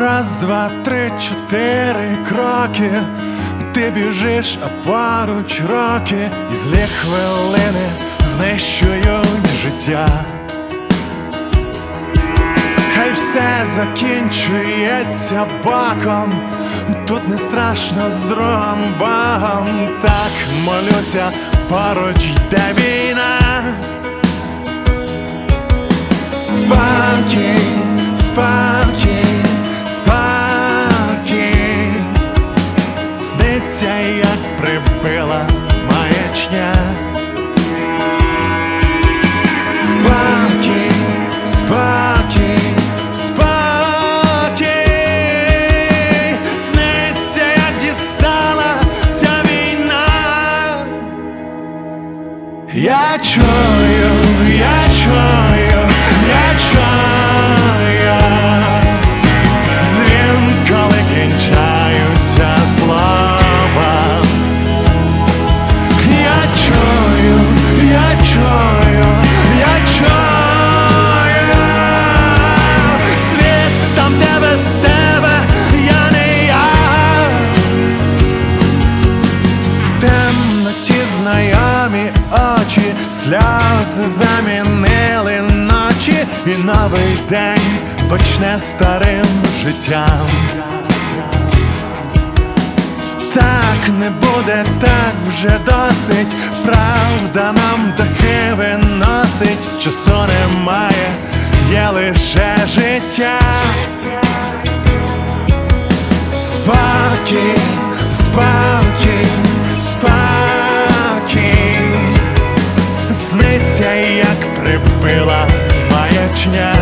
Раз, два, три, чотири кроки. Ти біжиш, а поруч роки, і злі хвилини знищують життя. Хай все закінчується боком, тут не страшно з другом Богом. Так молюся, поруч йде війна. Сниться, як прибила маячня. Спокій, спокій, спокій Сниться, як дістала ця війна. Я чую, я чую, я чую знайомі очі, сльози замінили ночі, і новий день почне старим життям. Так не буде, так вже досить. Правда нам дахи виносить, часу немає, є лише життя. Спокій серця, як припила маячня.